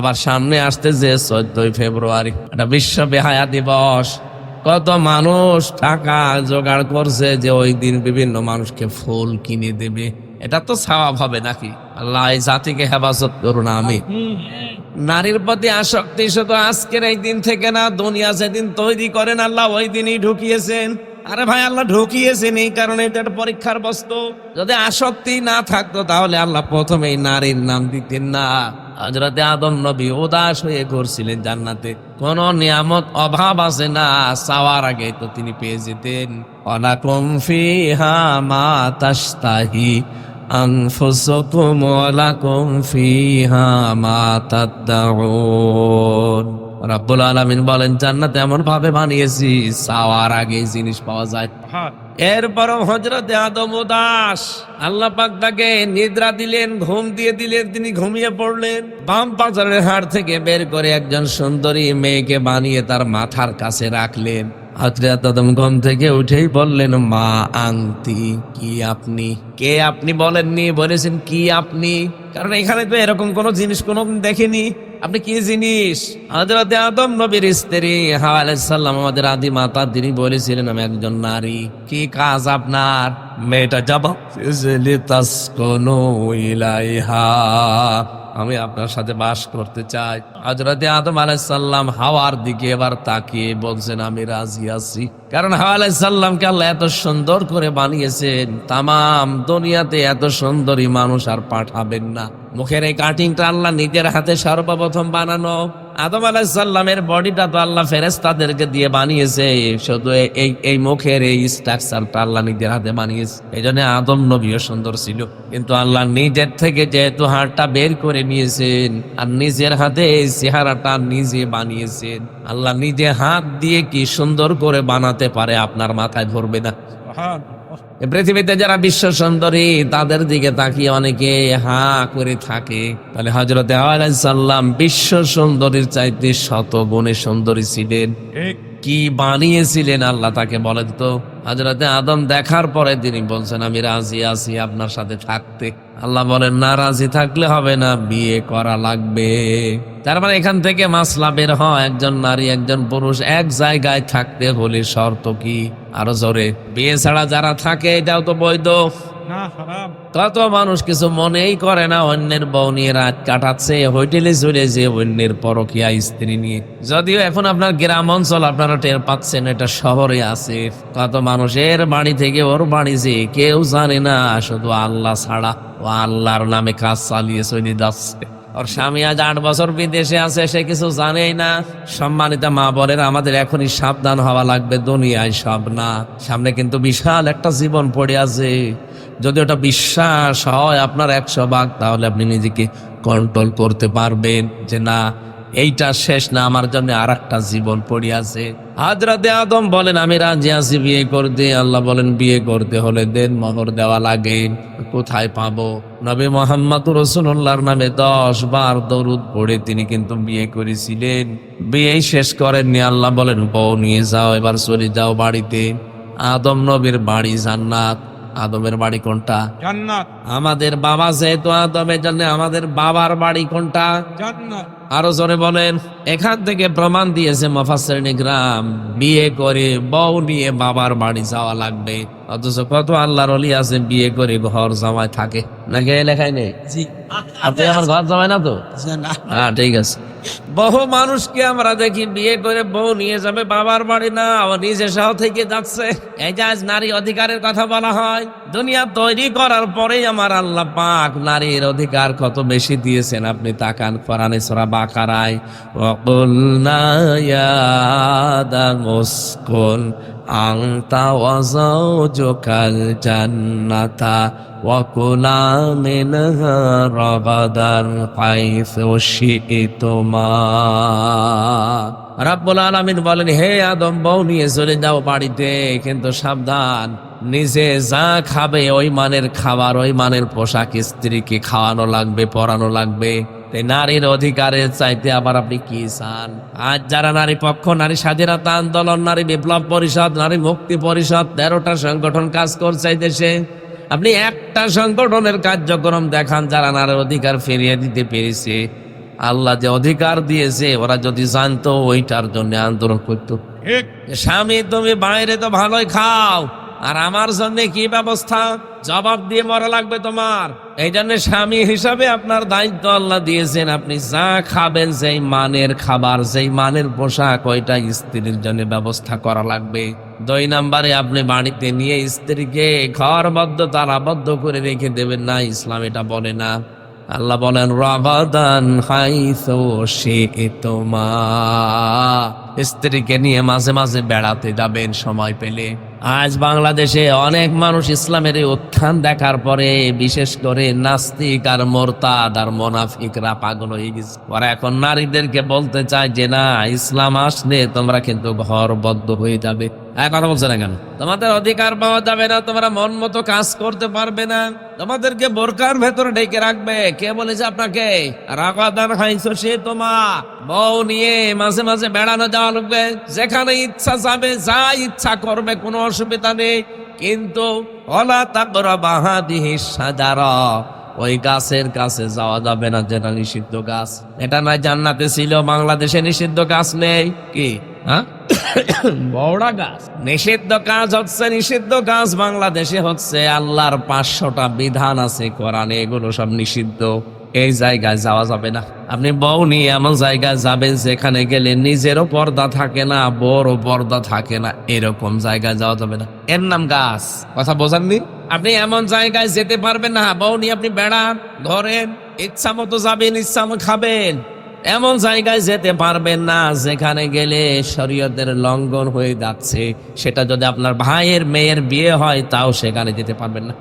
আবার সামনে আসতে যে চোদ্দই ফেব্রুয়ারি। এটা বিশ্ব বেহায়া দিবস। কত মানুষ টাকা জোগাড় করছে যে ওই দিন বিভিন্ন মানুষকে ফুল কিনে দেবে। এটা তো স্বভাব হবে নাকি? আল্লাহ এই জাতিকে হেফাজত করুন আমি নারীর প্রতি আসক্তি শুধু আজকের এই দিন থেকে না, দুনিয়া যেদিন তৈরি করেন, আল্লাহ ওই দিনই ঢুকিয়েছেন। আরে ভাই আল্লাহ ঢুকিয়েছেন এই কারণে এটা একটা পরীক্ষার বস্তু যদি আসক্তি না থাকতো তাহলে আল্লাহ প্রথমেই নারীর নাম দিতেন না হজরতে আদম নবী উদাস হয়ে ঘুরছিলেন জান্নাতে কোন নিয়ামত অভাব আছে না চাওয়ার আগে তো তিনি পেয়ে যেতেন অনাকুম ফিহা মা তাস্তাহি أنفسكم ولكم فيها ما تدعون রাব্বুল আলামিন বলেন জান্নাত এমন ভাবে বানিয়েছি চাওয়ার আগে জিনিস পাওয়া যায়। এরপরও হজরতে আদম উদাস। আল্লাহ পাক তাকে নিদ্রা দিলেন ঘুম দিয়ে দিলেন তিনি ঘুমিয়ে পড়লেন। বাম পাথরের হাড় থেকে বের করে একজন সুন্দরী মেয়েকে বানিয়ে তার মাথার কাছে রাখলেন। হজরত আদম ঘুম থেকে উঠেই বললেন মা আংতি কি আপনি? কে আপনি? বলেননি বলেছেন কি আপনি? কারণ এখানে তো এরকম কোন জিনিস কোনো দেখেনি। আপনি কি জিনিস? হজরত আদম নবীর স্ত্রী হাওয়া আলাইসাল্লাম আমাদের আদি মাতা, তিনি বলেছিলেন, আমি একজন নারী। কি কাজ আপনার? মেয়েটা যাব আমি আপনার সাথে বাস করতে চাই। হজরতে আদম আলাইসাল্লাম হাওয়ার দিকে এবার তাকিয়ে বলছেন, আমি রাজি আছি। কারণ হাওয়া আলাইসাল্লামকে আল্লাহ এত সুন্দর করে বানিয়েছেন, তামাম দুনিয়াতে এত সুন্দরী মানুষ আর পাঠাবেন না। মুখের এই কাটিংটা আল্লাহ নিজের হাতে সর্বপ্রথম বানানো। আদম আলাহিসাল্লামের বডিটা তো আল্লাহ ফেরেস্তাদেরকে দিয়ে বানিয়েছে, শুধু এই এই মুখের এই স্ট্রাকচারটা আল্লাহ নিজের হাতে বানিয়েছে। এই জন্য আদম নবীও সুন্দর ছিল। কিন্তু আল্লাহ নিজের থেকে যেহেতু হাড়টা বের করে নিয়েছেন, আর নিজের হাতে এই চেহারাটা নিজে বানিয়েছেন আল্লাহ নিজে হাত দিয়ে কি সুন্দর করে বানাতে পারে আপনার মাথায় ধরবে না? পৃথিবীতে যারা বিশ্ব সুন্দরী তাদের দিকে তাকিয়ে অনেকে হা করে থাকে। তাহলে হজরত সাল্লাম বিশ্ব সুন্দরীর চাইতে শত গুণে সুন্দরী ছিলেন। কি বানিয়েছিলেন আল্লাহ তাকে বলেন তো হজরতে আদম দেখার পরে তিনি বলছেন, আমি রাজি আছি আপনার সাথে থাকতে। আল্লাহ বলেন, না রাজি থাকলে হবে না, বিয়ে করা লাগবে। তার মানে এখান থেকে মাসলা বের হয়, একজন নারী, একজন পুরুষ এক জায়গায় থাকতে হলে শর্ত কি? আরও জোরে, বিয়ে ছাড়া যারা থাকে, এটাও তো বৈধ। কত মানুষ কিছু মনেই করে না, অন্যের বউ নিয়ে রাত কাটাচ্ছে, হোটেলে চলে যে অন্যের পরকিয়া স্ত্রী নিয়ে। যদিও এখন আপনার গ্রাম অঞ্চল আপনারা টের পাচ্ছেন, এটা শহরে আছে। কত মানুষের বাড়ি থেকে ওর বাড়ি যে কেউ জানে না, শুধু আল্লাহ ছাড়া ও আল্লাহর নামে কাজ চালিয়ে চলে যাচ্ছে। ওর স্বামী আজ আট বছর বিদেশে আছে, সে কিছু জানেই না। সম্মানিত মা বলেন আমাদের এখনই সাবধান হওয়া লাগবে, দুনিয়ায় সব না। সামনে কিন্তু বিশাল একটা জীবন পড়ে আছে। যদি ওটা বিশ্বাস হয় আপনার একশো ভাগ, তাহলে আপনি নিজেকে কন্ট্রোল করতে পারবেন যে না, এইটা শেষ না, আমার জন্য আর একটা জীবন পড়ে আছে। হাজরাতে আদম বলেন, আমি রাজি আছি বিয়ে করতে। আল্লাহ বলেন, বিয়ে করতে হলে দেন, মহর দেওয়া লাগে। কোথায় পাবো? নবী মোহাম্মদ রসুল্লাহর নামে দশ বার দরুদ পড়ে তিনি কিন্তু বিয়ে করেছিলেন। বিয়ে শেষ করেননি, আল্লাহ বলেন, বউ নিয়ে যাও, এবার চলে যাও বাড়িতে। আদম নবীর বাড়ি জান্নাত। আদমের বাড়ি কোনটা? জান্নাত। আমাদের বাবা যেহেতু আদমের জন্য আমাদের বাবার বাড়ি কোনটা? জান্নাত। আরও জোরে বলেন এখান থেকে প্রমাণ দিয়েছে মফাসের গ্রাম বিয়ে করে বউ নিয়ে বাবার বাড়ি যাওয়া লাগবে। অথচ কত আল্লাহর অলি আছে বিয়ে করে ঘর জামায় থাকে। নাকি লেখাই নেই? আপনি আমার ঘর জামাই না তো? হ্যাঁ ঠিক আছে। বহু মানুষকে আমরা দেখি বিয়ে করে বউ নিয়ে যাবে বাবার বাড়ি না নিজে সহ থেকে যাচ্ছে। এই যে আজ নারী অধিকারের কথা বলা হয় দুনিয়া তৈরি করার পরেই আমার আল্লাহ পাক নারীর অধিকার কত বেশি দিয়েছেন। আপনি তাকান কোরআনে সূরা বাকারায় ওয়াকুলনা ইয়া আদাম আংতা ওয়াজাও জোকাল জান্নাতা ওয়াকুলা মিনহা রগাদার পাইস তোমা রাব্বুল আলামিন বলেন, হে আদম, বউ নিয়ে চলে যাও বাড়িতে, কিন্তু সাবধান। নিজে যা খাবে ওই মানের খাবার ওই মানের পোশাক স্ত্রীকে খাওয়ানো লাগবে পরানো লাগবে। নারীর অধিকারের চাইতে আবার আপনি কি চান? আজ যারা নারী পক্ষ নারী স্বাধীনতা আন্দোলন নারী বিপ্লব পরিষদ নারী মুক্তি পরিষদ তেরোটা সংগঠন কাজ করছে দেশে আপনি একটা সংগঠনের কার্যক্রম দেখান যারা নারীর অধিকার ফিরিয়ে দিতে পেরেছে। আল্লাহ যে অধিকার দিয়েছে ওরা যদি জানতো ওইটার জন্য আন্দোলন করতো। স্বামী তুমি বাইরে তো ভালোই খাও আর আমার জন্য কি ব্যবস্থা? জবাব দিয়ে মরা লাগবে তোমার। এই জন্য স্বামী হিসাবে আপনার দায়িত্ব আল্লাহ দিয়েছেন, আপনি যা খাবেন সেই মানের খাবার সেই মানের পোশাক, ওইটা স্ত্রীর জন্য ব্যবস্থা করা লাগবে। দুই নাম্বারে আপনি বাড়িতে নিয়ে স্ত্রীকে ঘরবদ্ধ তারাবদ্ধ করে রেখে দেবেন না, ইসলাম এটা বলে না। আল্লাহ বলেন রাগাদান হাইসো তোমা স্ত্রীকে নিয়ে মাঝে মাঝে বেড়াতে যাবেন সময় পেলে। আজ বাংলাদেশে অনেক মানুষ ইসলামের এই উত্থান দেখার পরে বিশেষ করে নাস্তিক আর মোরতাদ আর মোনাফিকরা পাগল হয়ে গেছে। ওরা এখন নারীদেরকে বলতে চায় যে, না, ইসলাম আসলে তোমরা কিন্তু ঘর বদ্ধ হয়ে যাবে। এক কথা বলছে না কেন? তোমাদের অধিকার পাওয়া যাবে না, তোমরা মন মতো কাজ করতে পারবে না। তোমাদেরকে বোরকার ভেতরে ডেকে রাখবে। কে বলেছে আপনাকে? রাগাদান খাইছো সে তোমা। বউ নিয়ে মাঝে মাঝে বেড়ানো যাওয়া লাগবে যেখানে ইচ্ছা যাবে, যা ইচ্ছা করবে, কোনো অসুবিধা নেই। কিন্তু অলা তাকরা বাহাদিহি সাজারা। ওই গাছের কাছে যাওয়া যাবে না যেটা নিষিদ্ধ গাছ। এটা নয় জান্নাতে ছিল, বাংলাদেশে নিষিদ্ধ গাছ নেই। কি? হ্যাঁ? বড়া গাছ। নিষিদ্ধ কাজ হচ্ছে, নিষিদ্ধ কাজ বাংলাদেশে হচ্ছে। আল্লাহর পাঁচশোটা বিধান আছে, কোরআনে এগুলো সব নিষিদ্ধ। এই জায়গায় যাওয়া যাবে না। আপনি বউ নিয়ে এমন জায়গায় যাবেন যেখানে গেলে নিজেরও পর্দা থাকে না বড় পর্দা থাকে না। এরকম জায়গায় যাওয়া যাবে না। এর নাম গাছ। কথা বোঝাননি? আপনি এমন জায়গায় যেতে পারবেন না। বউ নিয়ে আপনি বেড়ান ধরেন ইচ্ছা মতো যাবেন ইচ্ছা মতো খাবেন। এমন জায়গায় যেতে পারবেন না, যেখানে গেলে শরীয়তের লঙ্ঘন হয়ে যাচ্ছে। সেটা যদি আপনার ভাইয়ের মেয়ের বিয়ে হয়, তাও সেখানে যেতে পারবেন না।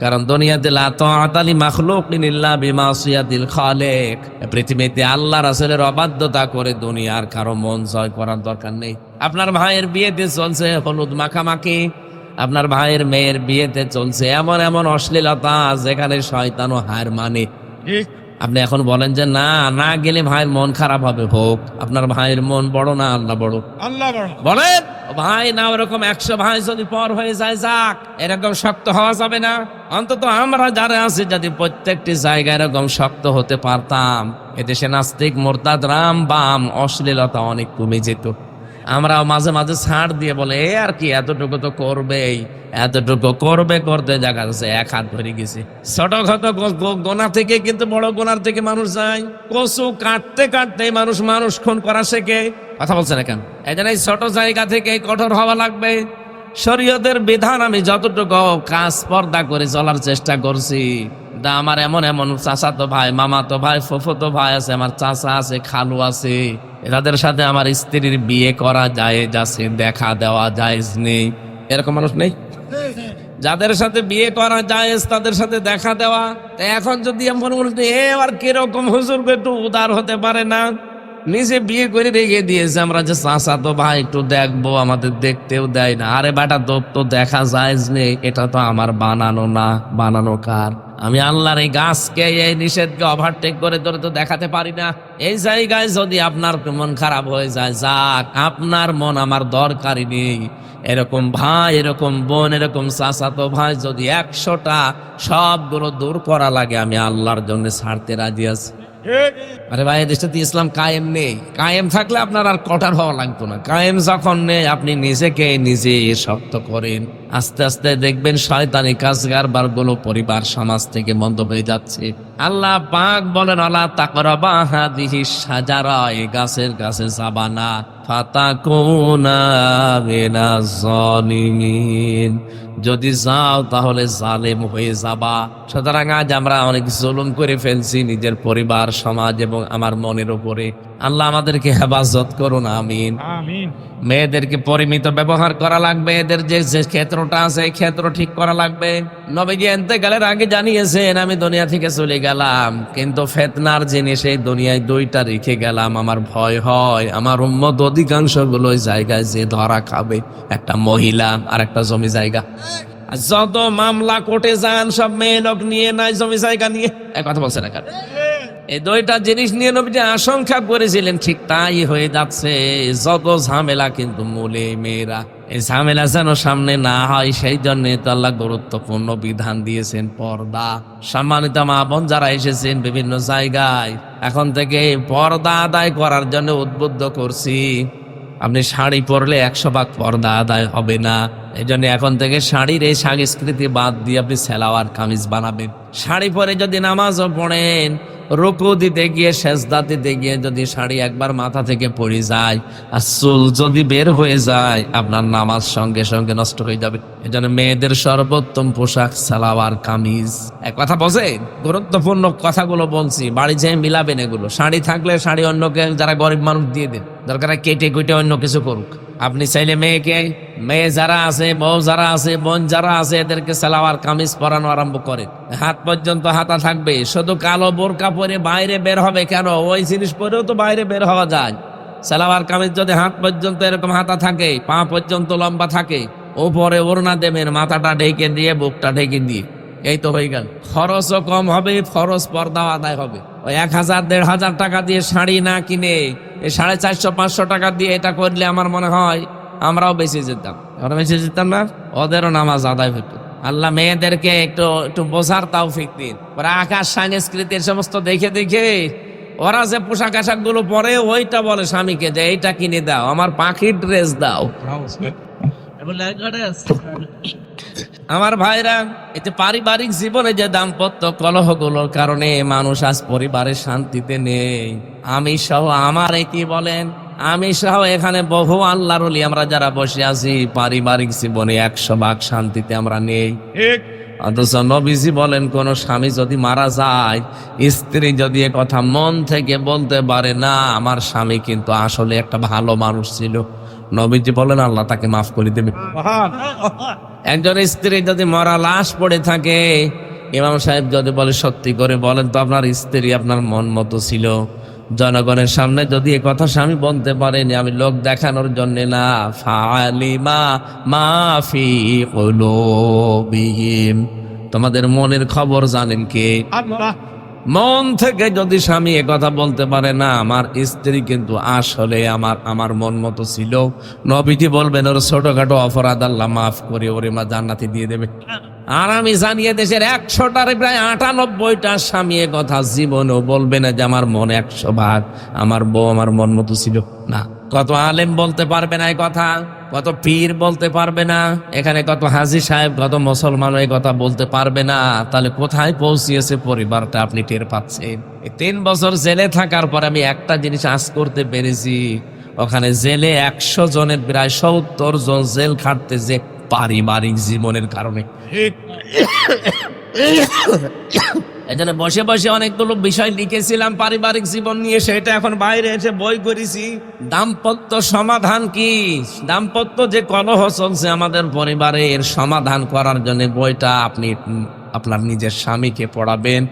কারণ দুনিয়াতে লা তাআতালি মাখলুকিন ইল্লা বিমাসিয়াতিল খালিক। পৃথিবীতে আল্লাহ রাসূলের অবাধ্যতা করে দুনিয়ার কারও মন জয় করার দরকার নেই। আপনার ভাইয়ের বিয়েতে চলছে হলুদ মাখামাখি। আপনার ভাইয়ের মেয়ের বিয়েতে চলছে এমন এমন অশ্লীলতা, যেখানে শয়তানও হার মানে। আপনি এখন বলেন যে না না গেলে ভাইয়ের মন খারাপ হবে হোক আপনার ভাইয়ের মন বড় না আল্লাহ বড়? আল্লাহ বলেন ভাই না ওরকম একশো ভাই যদি পর হয়ে যায় যাক এরকম শক্ত হওয়া যাবে না। অন্তত আমরা যারা আছি যদি প্রত্যেকটি জায়গায় এরকম শক্ত হতে পারতাম এদেশে নাস্তিক মোরতাদ রাম বাম অশ্লীলতা অনেক কমে যেত। আমরা মাঝে মাঝে ছাড় দিয়ে বলে, এ আর কি, এতটুকু তো করবেই, এতটুকু করবে, করতে দেখা যাচ্ছে, এক হাত ধরে গেছে। ছোটখাটো গোনা থেকে কিন্তু বড় গোনার থেকে মানুষ যায়। কচু কাটতে কাটতে মানুষ মানুষ খুন করা শেখে। কথা বলছে না কেন? এই জন্য ছোট জায়গা থেকে কঠোর হওয়া লাগবে। শরীয়তের বিধান আমি যতটুকু কাজ পর্দা করে চলার চেষ্টা করছি। দা আমার এমন এমন চাচাতো ভাই মামাতো ভাই ফুফুতো ভাই আছে, আমার চাচা আছে, খালু আছে। এদের সাথে আমার স্ত্রীর বিয়ে করা যায়, যাচ্ছে, দেখা দেওয়া যায় নেই। এরকম মানুষ নেই? যাদের সাথে বিয়ে করা যায়, তাদের সাথে দেখা দেওয়া। তা এখন যদি এমন বলতে এ আর কীরকম হুজুর একটু উদার হতে পারে না? নিজে বিয়ে করে রেখে দিয়েছে আমরা যে চাষা তো ভাই, একটু দেখব, আমাদের দেখতেও দেয় না। আরে বেটা, তোর তো দেখা যায় নেই, এটা তো আমার বানানো না, বানানো কার? আমি আল্লাহর এই গাছকে, এই নিষেধকে ওভারটেক করে ধরে তো দেখাতে পারি না। এই জায়গায় যদি আপনার মন খারাপ হয়ে যায়, যাক, আপনার মন আমার দরকারই নেই। এরকম ভাই, এরকম বোন, এরকম চাচাতো ভাই যদি একশোটা সবগুলো দূর করা লাগে, আমি আল্লাহর জন্য ছাড়তে রাজি আছি। আরে ভাই দেশে তো ইসলাম কায়েম নেই। কায়েম থাকলে আপনার আর কটার হওয়া লাগতো না। কায়েম যখন নেই, আপনি নিজেকে নিজে শক্ত করেন। আস্তে আস্তে দেখবেন শয়তানি কাজগার বারগুলো পরিবার সমাজ থেকে বন্ধ হয়ে যাচ্ছে। আল্লাহ পাক বলেন আল্লাহ তাকরাবা হাদিহি সাজারা এই গাছের কাছে যাবা না ফাতাকুনা মিনাজ জালিমিন যদি যাও তাহলে জালেম হয়ে যাবা। সুতরাং আজ আমরা অনেক জুলুম করে ফেলছি নিজের পরিবার, সমাজ এবং আমার মনের উপরে। আল্লাহ আমাদেরকে হেফাজত করুন আমিন। মেয়েদেরকে পরিমিত ব্যবহার করা লাগবে এদের যে যে ক্ষেত্রটা আছে এই ক্ষেত্র ঠিক করা লাগবে। নবীজি এনতে গেলের আগে জানিয়েছেন আমি দুনিয়া থেকে চলে গেলাম কিন্তু ফেতনার জিনিস এই দুনিয়ায় দুইটা রেখে গেলাম। আমার ভয় হয় আমার উম্মত অধিকাংশগুলো ওই জায়গায় যে ধরা খাবে একটা মহিলা আর একটা জমি জায়গা। যত মামলা কোর্টে যান সব মেয়ে লোক নিয়ে নাই জমি জায়গা নিয়ে। এক কথা বলছে না এই দুইটা জিনিস নিয়ে নবীজি আশঙ্কা করেছিলেন, ঠিক তাই হয়ে যাচ্ছে। যত ঝামেলা কিন্তু মূলে মেয়েরা। এই ঝামেলা যেন সামনে না হয়, সেই জন্য তো আল্লাহ গুরুত্বপূর্ণ বিধান দিয়েছেন, পর্দা। সম্মানিত মা বোন যারা এসেছেন বিভিন্ন জায়গায়, এখন থেকে পর্দা আদায় করার জন্য উদ্বুদ্ধ করছি। আপনি শাড়ি পরলে একশো ভাগ পর্দা আদায় হবে না। এই জন্য এখন থেকে শাড়ির এই সংস্কৃতি বাদ দিয়ে আপনি সেলাওয়ার কামিজ বানাবেন। শাড়ি পরে যদি নামাজও পড়েন রুকু দিতে গিয়ে, সেজদা দিতে গিয়ে যদি শাড়ি একবার মাথা থেকে পড়ে যায় আর চুল যদি বের হয়ে যায়, আপনার নামাজ সঙ্গে সঙ্গে নষ্ট হয়ে যাবে। এই জন্য মেয়েদের সর্বোত্তম পোশাক, সালাওয়ার, কামিজ। এক কথা বোঝেন গুরুত্বপূর্ণ কথাগুলো বলছি। বাড়ি যেয়ে মিলাবেন এগুলো। শাড়ি থাকলে শাড়ি অন্যকে, যারা গরিব মানুষ দিয়ে দেন, দরকার কেটে কুটে অন্য কিছু করুক। আপনি চাইলে মেয়েকে, মেয়ে যারা আছে, বউ যারা আছে, বোন যারা আছে, এদেরকে সালাওয়ার কামিজ পরানো আরম্ভ করে। হাত পর্যন্ত হাতা থাকবে। শুধু কালো বোরকা পরে বাইরে বের হবে কেন? ওই জিনিস পরেও তো বাইরে বের হওয়া যায়। সালাওয়ার কামিজ যদি হাত পর্যন্ত এরকম হাতা থাকে, পা পর্যন্ত লম্বা থাকে, ওপরে ওড়না দেবেন মাথাটা ঢেকে দিয়ে, বুকটা ঢেকে দিয়ে। এই তো হয়ে গেল। খরচও কম হবে ফরজ পর্দাও আদায় হবে। ওই এক হাজার দেড় হাজার টাকা দিয়ে শাড়ি না কিনে এই সাড়ে চারশো পাঁচশো টাকা দিয়ে এটা করলে আমার মনে হয় আমরাও বেঁচে যেতাম। আমরা বেঁচে যেতাম না? ওদেরও নামাজ আদায় হতো। আল্লাহ মেয়েদেরকে একটু একটু বোঝার তাও ফিক দিন। ওরা আকাশ সংস্কৃতির সমস্ত দেখে দেখে ওরা যে পোশাক আশাকগুলো পরে ওইটা বলে স্বামীকে যে এইটা কিনে দাও আমার পাখির ড্রেস দাও। আমার ভাইরা এতে পারিবারিক জীবনে যে দাম্পত্য কলহগুলোর কারণে মানুষ আজ পরিবারের শান্তিতে নেই। আমি সহ আমার কি বলেন? আমি সহ এখানে বহু আল্লাহর আমরা যারা বসে আছি পারিবারিক জীবনে একশো ভাগ শান্তিতে আমরা নেই। অথচ নবীজি বলেন কোন স্বামী যদি মারা যায় স্ত্রী যদি কথা মন থেকে বলতে পারে না আমার স্বামী কিন্তু আসলে একটা ভালো মানুষ ছিল। নবীজি বলেন আল্লাহ তাকে মাফ করে দেবে। একজন স্ত্রী যদি মরা লাশ পড়ে থাকে ইমাম সাহেব যদি বলে সত্যি করে বলেন তো আপনার স্ত্রী আপনার মন মতো ছিল। জনগণের সামনে যদি এ কথা স্বামী বলতে পারেনি আমি লোক দেখানোর জন্য না ফালিমা মাফি কলুবিহিম। তোমাদের মনের খবর জানেন কে? আল্লাহ। মন থেকে যদি স্বামী কথা বলতে পারে, না, আমার স্ত্রী কিন্তু আসলে আমার আমার মন মতো ছিল। নবীজি বলবেন, ওর ছোটখাটো অপরাধ, আল্লাহ মাফ করে, ওরে মা জান্নাতি দিয়ে দেবে। আর আমি জানিয়ে দেশের একশোটার প্রায় আটানব্বইটা স্বামী কথা জীবনেও বলবে না যে আমার মন একশো ভাগ, আমার বউ আমার মন মতো ছিল। না। কত আলেম বলতে পারবে না এই কথা, কত পীর বলতে পারবে না, এখানে কত হাজি সাহেব, কত মুসলমান এই কথা বলতে পারবে না, তাহলে কোথায় পৌঁছিয়েছে পরিবারটা আপনি টের পাচ্ছেন? তিন বছর জেলে থাকার পর আমি একটা জিনিস আজ করতে পেরেছি, ওখানে জেলে একশো জনের, প্রায় সত্তর জন জেল খাটতে যে পারিবারিক জীবনের কারণে। এখানে বসে বসে অনেকগুলো বিষয় লিখেছিলাম, পারিবারিক জীবন নিয়ে সেটা এখন বাইরে এসে বই করেছি দাম্পত্য সমাধান কি? দাম্পত্য যে কলহ চলছে আমাদের পরিবারে, এর সমাধান করার জন্য বইটা আপনি, আপনার নিজের স্বামীকে পড়াবেন,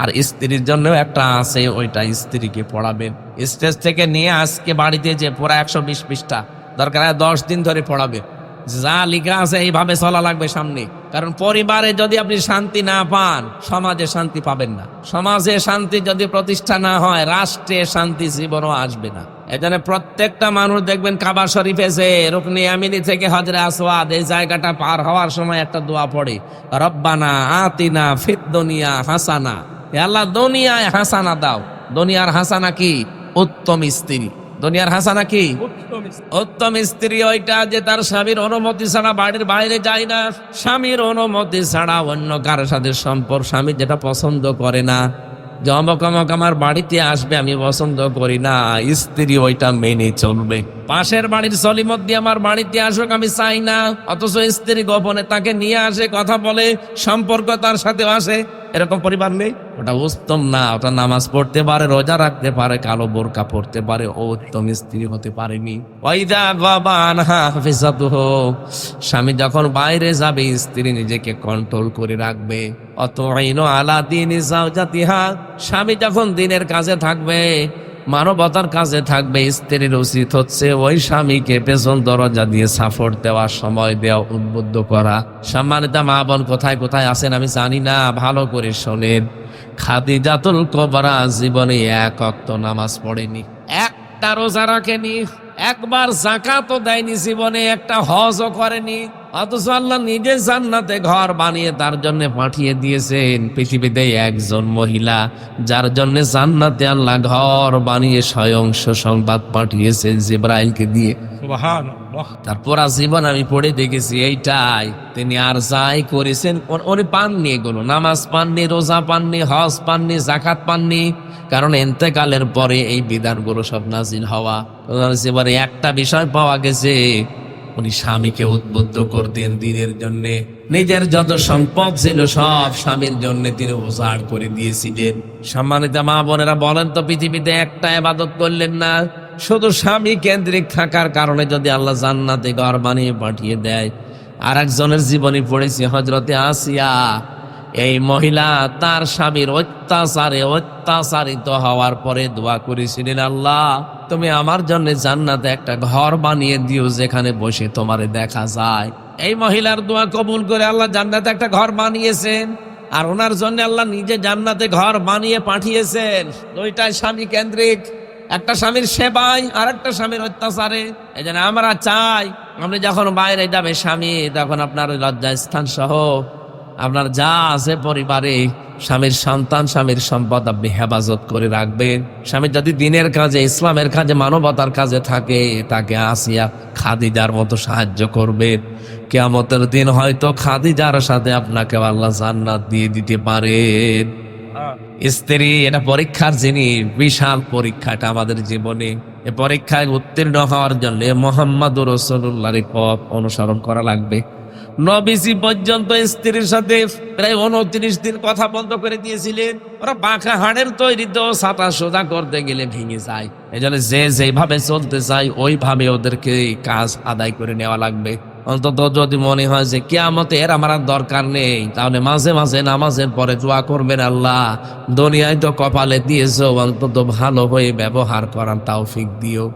আর স্ত্রীর জন্য একটা আছে, ওইটা স্ত্রীকে পড়াবেন। স্টেজ থেকে নিয়ে আজকে বাড়িতে যে পুরা একশো বিশ পৃষ্ঠা, দরকার দশ দিন ধরে পড়াবে। যা লেখা আছে এইভাবে চলা লাগবে সামনে। কারণ পরিবারে যদি আপনি শান্তি না পান, সমাজে শান্তি পাবেন না। সমাজে শান্তি যদি প্রতিষ্ঠা না হয়, রাষ্ট্রে শান্তি জীবনও আসবে না। এখানে প্রত্যেকটা মানুষ দেখবেন কাবা শরীফে যে রুকনি আমিনি থেকে হজরে আসওয়াদ এই জায়গাটা পার হওয়ার সময় একটা দোয়া পড়ে, রব্বানা আতিনা ফিদ দুনিয়া হাসানা। আল্লাহ, দুনিয়ায় হাসানা দাও। দুনিয়ার হাসানা কি? উত্তম স্ত্রী। দুনিয়ার হাসানা কি? উত্তম স্ত্রী। ওইটা যে তার স্বামীর অনুমতি ছাড়া বাড়ির বাইরে যায় না। স্বামীর অনুমতি ছাড়া অন্য কারোর সাথে সম্পর্ক স্বামী যেটা পছন্দ করে না। যে অমক অমক আমার বাড়িতে আসবে আমি পছন্দ করি না। স্ত্রী ওইটা মেনে চলবে। পাশের বাড়ির সলিমদ্দি আমার বাড়িতে আসুক আমি চাই না। অথচ স্ত্রী গোপনে তাকে নিয়ে আসে কথা বলে সম্পর্ক তার সাথে আসে। এরকম পরিবার নেই? ওটা উত্তম না, ওটা নামাজ পড়তে পারে, রোজা রাখতে পারে, কালো বোরকা পড়তে পারে, ও উত্তম স্ত্রী হতে পারেনি। স্বামী যখন বাইরে যাবে, স্ত্রী নিজেকে কন্ট্রোল করে রাখবে। অত আলা দিন স্বামী যখন দিনের কাজে থাকবে মানবতার কাজে থাকবে, স্ত্রীর উচিত হচ্ছে ওই স্বামীকে পেছন দরজা দিয়ে সাপোর্ট দেওয়া, সময় দেওয়া, উদ্বুদ্ধ করা। সম্মানিত মা বোন, কোথায় কোথায় আছেন আমি জানি না, ভালো করে শোনেন। খাদিজাতুল কবরা জীবনে এক অক্ত নামাজ পড়েনি, একটা রোজা রাখেনি, একবার জাকাতও দেয়নি জীবনে, একটা হজও করেনি। অথচ আল্লাহ নিজে জান্নাতে ঘর বানিয়ে তার জন্য পাঠিয়ে দিয়েছেন। পৃথিবীতে একজন মহিলা যার জন্য জান্নাতে আল্লাহ ঘর বানিয়ে স্বয়ং সংবাদ পাঠিয়েছেন জিব্রাইলকে দিয়ে। তার পুরা জীবন আমি পড়ে দেখেছি এইটাই। তিনি আর যাই করেছেন উনি পাননি এগুলো। নামাজ পাননি রোজা পাননি হজ পাননি জাকাত পাননি। কারণ এন্তেকালের পরে এই বিধানগুলো সব নাজিল হওয়া। একটা বিষয় পাওয়া গেছে উনি স্বামীকে উদ্বুদ্ধ করতেন দিনের জন্য। নিজের যত সম্পদ ছিল, সব স্বামীর জন্য তিনি উজাড় করে দিয়েছিলেন। সম্মানিত মা বোনেরা, বলেন তো, পৃথিবীতে একটা আবাদত করলেন না? শুধু স্বামী কেন্দ্রিক থাকার কারণে যদি আল্লাহ জান্নাতে ঘর বানিয়ে পাঠিয়ে দেয়। আর একজনের জীবনী পড়েছি হজরতে আসিয়া। এই মহিলা তার স্বামীর অত্যাচারে অত্যাচারিত হওয়ার পরে দোয়া করেছিলেন, আল্লাহ, তুমি আমার জন্য জান্নাতে একটা ঘর বানিয়ে দিও যেখানে বসে তোমারে দেখা যায়। এই মহিলার দোয়া কবুল করে আল্লাহ জান্নাতে একটা ঘর বানিয়েছেন আর ওনার জন্য আল্লাহ নিজে জান্নাতে ঘর বানিয়ে পাঠিয়েছেন। দুইটাই স্বামী কেন্দ্রিক, একটা স্বামীর সেবায় আর একটা স্বামীর অত্যাচারে। এই জন্য আমরা চাই, আপনি যখন বাইরে যাবে স্বামী, তখন আপনার লজ্জা স্থান সহ আপনার যা আছে পরিবারে, স্বামীর সন্তান, স্বামীর সম্পদ আপনি হেফাজত করে রাখবেন। স্বামী যদি দিনের কাজে, ইসলামের কাজে, মানবতার কাজে থাকে, তাকে আসিয়া খাদিজার মতো সাহায্য করবেন। কেয়ামতের দিন হয়তো খাদিজার সাথে আপনাকে আল্লাহ জান্নাত দিয়ে দিতে পারেন স্ত্রী, এটা পরীক্ষার জিনিস বিশাল পরীক্ষাটা আমাদের জীবনে এই পরীক্ষায় উত্তীর্ণ হওয়ার জন্য মোহাম্মদ রসুল্লাহর পথ অনুসরণ করা লাগবে। নবিসি পর্যন্ত স্ত্রীর সাথে প্রায় উনত্রিশ দিন কথা বন্ধ করে দিয়েছিলেন। ওরা বাঁকা হাড়ের তৈরি তো সাতা সোজা করতে গেলে ভেঙে যায়। এই জন্য যে যেভাবে চলতে চায়, ওইভাবে ওদেরকে কাজ আদায় করে নেওয়া লাগবে। অন্তত যদি মনে হয় যে কেয়ামতে এর আমার আর দরকার নেই তাহলে মাঝে মাঝে নামাজের পরে দোয়া করবেন আল্লাহ। দুনিয়ায় তো কপালে দিয়েছ অন্তত ভালো হয়ে ব্যবহার করার তৌফিক দিও।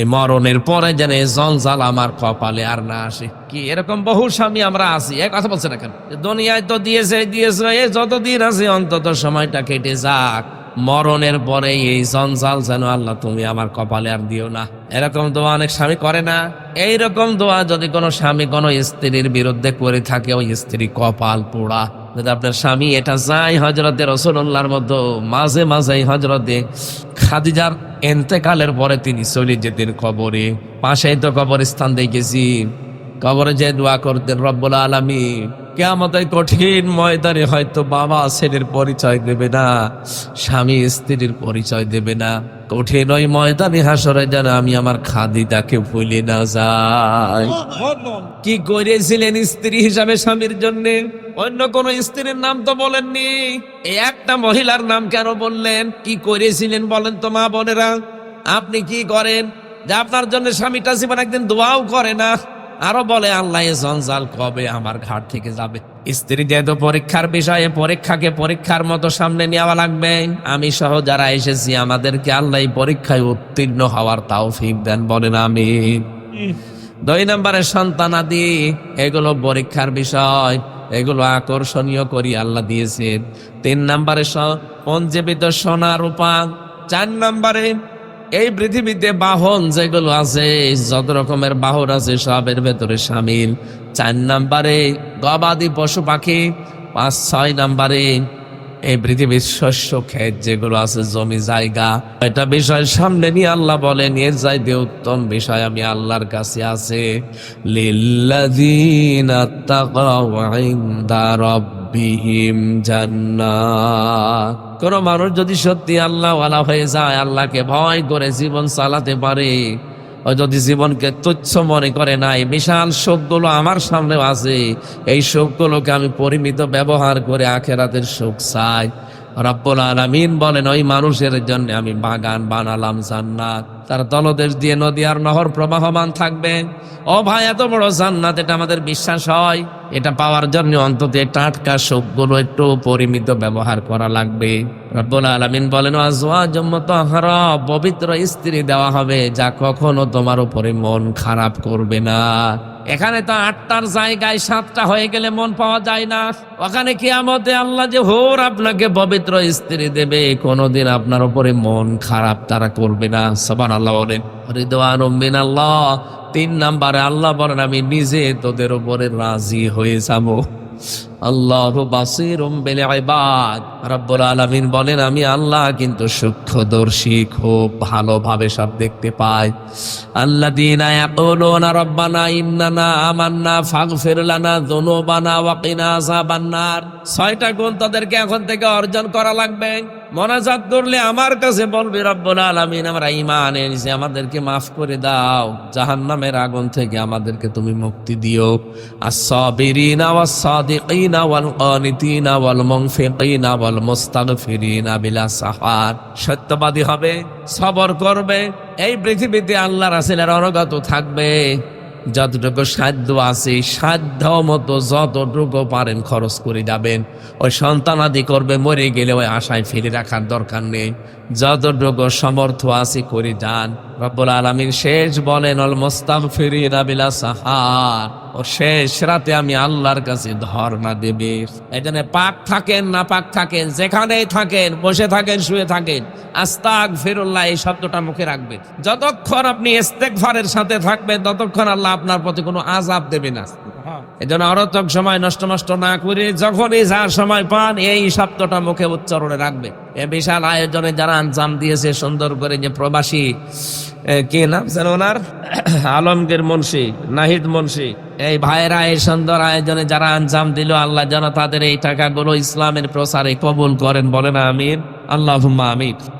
এই মরণের পরে যেন জঞ্জাল আমার কপালে আর না আসে। কি এরকম বহু স্বামী আমরা আছি এক কথা বলছে না কেন? দুনিয়ায় তো দিয়েছে দিয়েছে এ যতদিন আছে অন্তত সময়টা কেটে যাক। মরণের পরে এই জঞ্জাল যেন আল্লাহ তুমি আমার কপালে আর দিও না। এরকম দোয়া অনেক স্বামী করে না? এই রকম দোয়া যদি কোনো স্বামী কোনো স্ত্রীর বিরুদ্ধে করে থাকে, ওই স্ত্রী কপাল পোড়া। যদি আপনার স্বামী এটা চাই হজরতে রসুল্লাহর মতো, মাঝে মাঝে হজরতে খাদিজার এন্তেকালের পরে তিনি চলে যেতেন কবরে। পাশেই তো কবরস্থান দেখেছি কবরে যে দোয়া করতেন রব্বুল আলমী কেমন কঠিন ময়দানে হয়তো বাবা ছেলের পরিচয় দেবে না, স্বামী স্ত্রীর পরিচয় দেবে না। কঠিন ওই ময়দানে হাসরে যেন আমি আমার খাদিদাকে ভুলে না যাই। কি করেছিলেন স্ত্রী হিসাবে স্বামীর জন্য? অন্য কোন স্ত্রীর নাম তো বলেননি। এই একটা মহিলার নাম কেন বললেন? কি করেছিলেন বলেন তো মা বোনেরা? আপনি কি করেন? যে আপনার জন্য স্বামীটা জীবন একদিন দোয়াও করে না। আরও বলে, আল্লাহ জঞ্জাল কবে আমার ঘাট থেকে যাবে? স্ত্রী যেহেতু পরীক্ষার বিষয়ে পরীক্ষাকে পরীক্ষার মতো সামনে নেওয়া লাগবে, আমি সহ যারা এসেছি, আমাদেরকে আল্লাহ পরীক্ষায় উত্তীর্ণ হওয়ার তাও ফিক দেন, বলেন আমি দুই নম্বরে সন্তানাদি, এগুলো পরীক্ষার বিষয়, এগুলো আকর্ষণীয় করি আল্লাহ দিয়েছেন। তিন নম্বরে পঞ্জীবিত সোনা রূপা। চার নম্বরে এই পৃথিবীতে বাহন যেগুলো আছে, যত রকমের বাহন আছে, সবের ভেতরে সামিল। চার নাম্বারে গবাদি পশু পাখি, পাঁচ, ছয় নাম্বারে এই পৃথিবীর শস্য ক্ষেত যেগুলো আছে, জমি, জায়গা। এটা বিষয় সামনে নিয়ে আল্লাহ বলেন, এর চাইতে উত্তম বিষয় আমি আল্লাহর কাছে আছে। ইনদা রাব্বিহিম জান্নাত। কোন মানুষ যদি সত্যি আল্লাহ ওয়ালা হয়ে যায়, আল্লাহকে ভয় করে জীবন চালাতে পারে। ও যদি জীবনকে তুচ্ছ মনে করে নাই, বিশাল শোকগুলো আমার সামনে আছে। এই শোকগুলোকে আমি পরিমিত ব্যবহার করে আখেরাতের শোক চাই। রব্বুল আলামিন বলেন, ওই মানুষের জন্য আমি বাগান বানালাম জান্নাত। তার তলদেশ দিয়ে নদী আর নহর প্রবাহমান থাকবে। ও ভাই, এত বড় জান্নাত, এটা আমাদের বিশ্বাস হয়। এটা পাওয়ার জন্য অন্তত টাটকা শোকগুলো একটু পরিমিত ব্যবহার করা লাগবে। রব্বুল আলামিন বলেন পবিত্র স্ত্রী দেওয়া হবে, যা কখনো তোমার উপরে মন খারাপ করবে না। এখানে তো আটটার জায়গায় সাতটা হয়ে গেলে মন পাওয়া যায় না। ওখানে কি কিয়ামতে আল্লাহ যে হোর আপনাকে পবিত্র স্ত্রী দেবে, কোনোদিন আপনার উপরে মন খারাপ তারা করবে না। সবার আল্লাহ বলেন হরিদান আল্লাহ তিন নাম্বারে আল্লাহ বলেন, আমি নিজে তোদের উপরে রাজি হয়ে যাব। আল্লাহ বাসির ইবাদ। রব্বুল আলমিন বলেন, আমি আল্লাহ কিন্তু সূক্ষ্মদর্শী, খুব ভালোভাবে সব দেখতে পাই। আল্লাহ ইয়াকুলুনা রব্বানা ইন্নানা আমান্না ফাগফির ফেরলানা যুনুবানা ওয়াকিনা আযাবান্নার। ছয়টা গুণ তাদেরকে এখন থেকে অর্জন করা লাগবে। মনাজাত করলে আমার কাছে বলবি, রব্বুল আলামিন, আমরা ঈমান এনেছি, আমাদেরকে মাফ করে দাও। জাহান্নামের আগুন থেকে আমাদেরকে তুমি মুক্তি দিও। আস-সাবিরিনা ওয়াস-সাদিকিনা ওয়াল কানিতিনা ওয়াল মুনফিকিনা ওয়াল মুস্তাগফিরিনা বিলা সাহার। সত্যবাদী হবে, সবর করবে। এই পৃথিবীতে আল্লাহ রাসূলের অনুগত থাকবে। যতটুকু সাধ্য আছে, সাধ্য মতো যতটুকু পারেন খরচ করে যাবেন। ওই সন্তান আদি করবে, মরে গেলে ওই আশায় ফিরে রাখার দরকার নেই। যতটুকু সমর্থ আছে করে যান রব্বুল আলমীর শেষ বলেন, অল মোস্তাক ফিরিনা সাহার। ও শেষ রাতে আমি আল্লাহর কাছে ধর্ণা দেবে। এখানে পাক থাকেন, না পাক থাকেন, যেখানেই থাকেন, বসে থাকেন, শুয়ে থাকেন আস্তাক ফিরুল্লাহ এই শব্দটা মুখে রাখবেন যতক্ষণ আপনি ইস্তেকফারের সাথে থাকবেন, ততক্ষণ আল্লাহ আপনার প্রতি কোনো আজাব দেবে না। হ্যাঁ এই জন্য অরতক সময় নষ্ট নষ্ট না করে যখনই যার সময় পান, এই শব্দটা মুখে উচ্চারণে রাখবে। এ বিশাল আয়োজনে যারা আঞ্জাম দিয়েছে, সুন্দর করে যে প্রবাসী কে নাম যেন ওনার? আলমগীর মুন্সি, নাহিদ মুন্সি। এই ভাইরা এই সুন্দর আয়োজনে যারা আঞ্জাম দিল, আল্লাহ যেন তাদের এই টাকাগুলো ইসলামের প্রসারে কবুল করেন, বলেন আমির আল্লাহ আমিন।